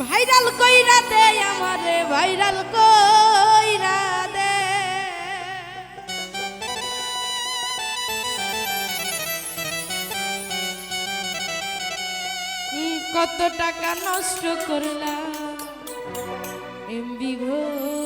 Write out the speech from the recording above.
Viral কইরা দে আমারে viral কইরা দে। কত টাকা নষ্ট করলাম এমবি ভই